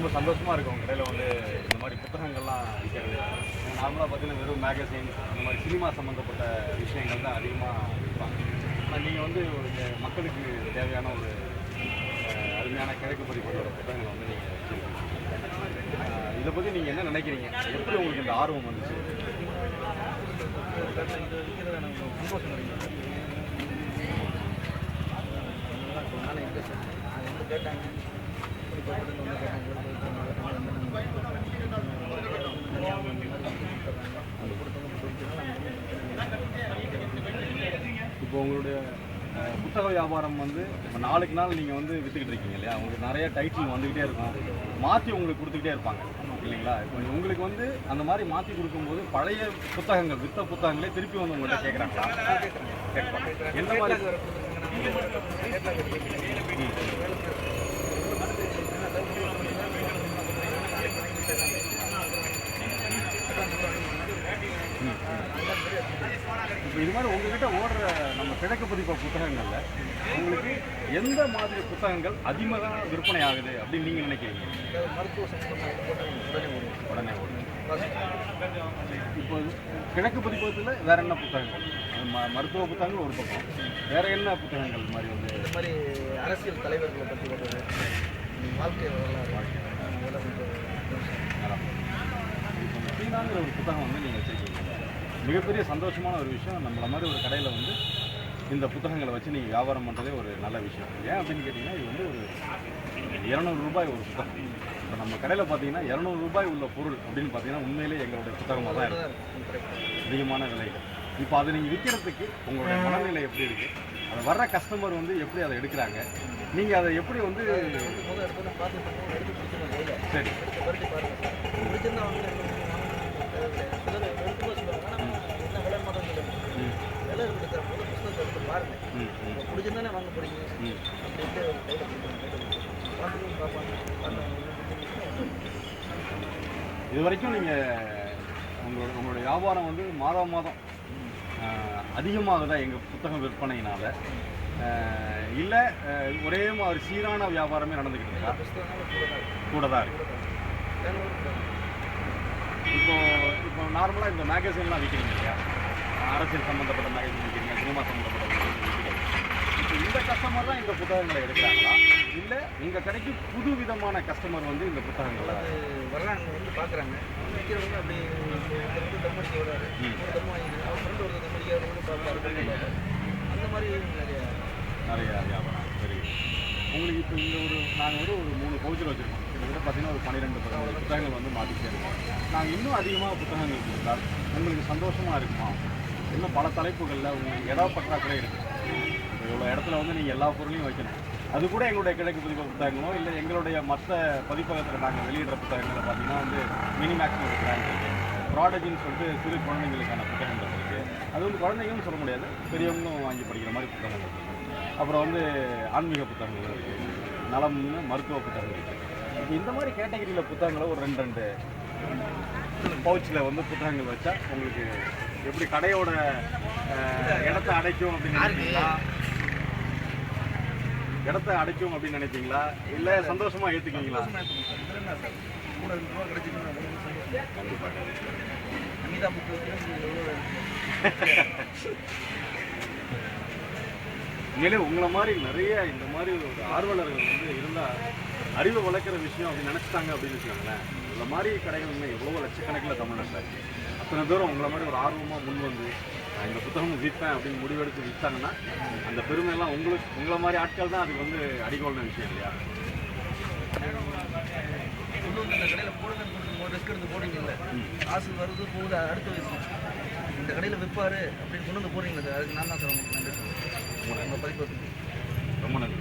ரொம்ப சந்தோஷமாக இருக்கும். உங்கள் கடையில் வந்து இந்த மாதிரி புத்தகங்கள்லாம் விற்கிறது நார்மலாக பார்த்தீங்கன்னா வெறும் மேகசின் அந்த மாதிரி சினிமா சம்மந்தப்பட்ட விஷயங்கள் தான் அதிகமாக விற்பாங்க ஆனால் நீங்கள் வந்து ஒரு மக்களுக்கு தேவையான ஒரு அருமையான கிழக்கு பதிப்போட புத்தகங்களை வந்து நீங்கள் வச்சுருக்கீங்க. இதை பற்றி நீங்கள் என்ன நினைக்கிறீங்க? எப்படி உங்களுக்கு இந்த ஆர்வம் வந்துச்சு? சந்தோஷம் கிடைக்கும் கேட்டாங்க இப்படி போட்டு வந்து கேட்டாங்க இப்படி போட்டு வந்து கேட்டாங்க. தனியாக வந்து இந்த மாதிரி கொடுத்துட்றாங்க. அது கொடுத்தவங்க இப்போ உங்களுடைய புத்தக வியாபாரம் வந்து இப்போ நாளுக்கு நாள் நீங்கள் வந்து விற்றுக்கிட்டு இருக்கீங்க இல்லையா? உங்களுக்கு நிறைய டைட்டில் வந்துக்கிட்டே இருக்கும். மாற்றி உங்களுக்கு கொடுத்துக்கிட்டே இருப்பாங்க. இல்லைங்களா? இப்போ உங்களுக்கு வந்து அந்த மாதிரி மாற்றி கொடுக்கும்போது பழைய புத்தகங்கள் வித்த புத்தகங்களே திருப்பி வந்து உங்கள்கிட்ட கேட்குறாங்களா? எந்த மாதிரி? இப்போ இது மாதிரி உங்ககிட்ட ஓடுற நம்ம கிழக்கு பதிப்ப புத்தகங்கள்ல உங்களுக்கு எந்த மாதிரி புத்தகங்கள் அதிகமாக விற்பனை ஆகுது அப்படின்னு நீங்கள் நினைக்கிறீங்க? மருத்துவ உடனே ஓடுது இப்போ கிழக்கு பதிப்பகத்தில் வேற என்ன புத்தகங்கள்? ம- மருத்துவ புத்தகங்கள் ஒரு பக்கம். வேற என்ன புத்தகங்கள் மாதிரி வந்து? இந்த மாதிரி அரசியல் தலைவர்களை பற்றி வர்றது வாழ்க்கை நல்லா இப்போ சீனாங்கிற ஒரு புத்தகம் வந்து நீங்கள் வச்சிருக்கீங்க. மிகப்பெரிய சந்தோஷமான ஒரு விஷயம். நம்மள மாதிரி ஒரு கடையில் வந்து இந்த புத்தகங்களை வச்சு நீங்கள் வியாபாரம் பண்ணுறதே ஒரு நல்ல விஷயம். ஏன் அப்படின்னு கேட்டிங்கன்னா இது வந்து ஒரு இரநூறு ரூபாய் ஒரு புத்தகம். இப்போ நம்ம கடையில் பார்த்தீங்கன்னா இரநூறு ரூபாய் உள்ள பொருள் அப்படின்னு பார்த்தீங்கன்னா உண்மையிலே எங்களுடைய புத்தகமாக தான் இருக்குது அதிகமான விலைகள். இப்போ அதை நீங்கள் விற்கிறதுக்கு உங்களுடைய மனநிலை எப்படி இருக்குது அதை வர்ற கஸ்டமர் வந்து எப்படி அதை எடுக்கிறாங்க? நீங்கள் அதை எப்படி வந்து சரி முதல் இடத்துல பார்த்து பண்ணுவோம் எடுத்து பிடிச்சிருவோம் கையில் சரி எடுத்து பரட்டி பாருங்க பிடிச்சிருந்தா அவங்க சிலர் எடுத்து போக சொல்லுவாங்க ஆனால் என்ன விலை மாதம் சொல்லுங்க ம் விலை இருக்கிற போது புத்தகத்தை எடுத்து பாருங்க ம் ம் இப்போ பிடிச்சிருந்தானே வாங்க போறீங்க ம் அப்படின்ட்டு ஒரு கையில் கொடுத்துருவோம் பார்த்துட்டு பார்ப்பாங்க பார்த்தவங்க இது வரைக்கும் நீங்கள் உங்களோட உங்களுடைய வியாபாரம் வந்து மாதம் மாதம் அதிகமாக அதிகமாகுதா எங்கள் புத்தகம் விற்பனையினால். இல்லை ஒரே மாதிரி சீரான வியாபாரமே நடந்துக்கிட்டு இருக்கா? கூட தான் இருக்கு. இருக்கு இப்போ இப்போ நார்மலாக இந்த மேகசின்லாம் விற்கிறீங்க இல்லையா? அரசியல் சம்மந்தப்பட்ட மேகசின் விற்கிறீங்க சினிமா சம்மந்தப்பட்ட magazine விற்கிறீங்க இப்போ இந்த கஸ்டமர் தான் இந்த புத்தகங்களை எடுக்கிறாங்களா? இல்லை உங்கள் கடைக்கு புது விதமான கஸ்டமர் வந்து இந்த புத்தகங்களை வர்றாங்க வந்து பார்க்குறாங்க விற்கிறவங்க அப்படி தம் அடிக்க. ஒரு தம் அவங்க ஃப்ரெண்டு தம் பார்ப்பாரு பார்ப்பாரு அந்த மாதிரி நிறைய. நிறைய வியாபாரம். சரி. உங்களுக்கு இப்போ இந்த ஒரு நாங்கள் வந்து ஒரு மூணு பவுச்சில் வச்சுருக்கோம். கிட்டத்தட்ட பார்த்தீங்கன்னா ஒரு பன்னிரெண்டு புத்தகங்கள் வந்து மாட்டிக்கிட்டே இருக்கோம் நாங்கள் இன்னும் அதிகமாக புத்தகங்கள் கொடுத்தால் உங்களுக்கு சந்தோஷமாக இருக்குமா? இன்னும் பல தலைப்புகளில் உங்களுக்கு இட பற்றாக்குறை இருக்குது இவ்வளோ இடத்துல வந்து நீங்கள் எல்லா பொருளையும் வைக்கணும். அது கூட எங்களுடைய கிழக்கு பதிப்பக புத்தகங்களோ இல்லை எங்களுடைய மற்ற பதிப்பகத்தில் நாங்கள் வெளியிடுற புத்தகங்களை பார்த்தீங்கன்னா வந்து மினி மேக்ஸ் ஒரு இருக்குது ப்ராடக்ட்னு சொல்லிட்டு சிறு குழந்தைங்களுக்கான புத்தகங்கள் இருக்குது அது வந்து குழந்தைங்களும் சொல்ல முடியாது. பெரியவங்களும் வாங்கி படிக்கிற மாதிரி புத்தகங்கள் இருக்குது அப்புறம் வந்து ஆன்மீக புத்தகங்கள் இருக்குது நலம்னு மருத்துவ புத்தகங்கள் இருக்குது இந்த மாதிரி கேட்டகரியில் புத்தகங்களை ஒரு ரெண்டு ரெண்டு பவுச்சில் வந்து புத்தகங்கள் வச்சா உங்களுக்கு எப்படி கடையோட இடத்த அடைக்கும் அப்படின்னு நினைப்பீங்களா இடத்த அடைக்கும் அப்படின்னு நினைப்பீங்களா இல்லை சந்தோஷமா ஏத்துக்கீங்களா? என்ன உண்மையிலே உங்களை மாதிரி நிறைய இந்த மாதிரி ஒரு ஆர்வலர்கள் வந்து இருந்தால் அறிவை வளர்க்குற விஷயம் அப்படின்னு நினச்சிட்டாங்க அப்படின்னு வச்சுக்கோங்களேன். இந்த மாதிரி கடைகள் இன்னும் எவ்வளோ லட்சக்கணக்கில் அத்தனை பேரும் உங்களை மாதிரி ஒரு ஆர்வமாக முன் வந்து நான் இந்த புத்தகம் விற்பேன் அப்படின்னு முடிவெடுத்து விற்றாங்கன்னா அந்த பெருமையெல்லாம் உங்களுக்கு உங்களை மாதிரி ஆட்கள் தான் அதுக்கு வந்து அடிகோல்ன விஷயம் இல்லையா? கொண்டு வந்து இந்த கடையில் போடுங்கன்னு கொடுத்து ஒரு ரிஸ்க் எடுத்து போடுறீங்கல்ல காசு வருது போகுது அடுத்த இந்த கடையில் விற்பாரு அப்படின்னு கொண்டு வந்து போடுறீங்களா அதுக்கு நான் தான் சார் உங்களுக்கு நன்றி உங்கள் பதிப்பு ரொம்ப நன்றி.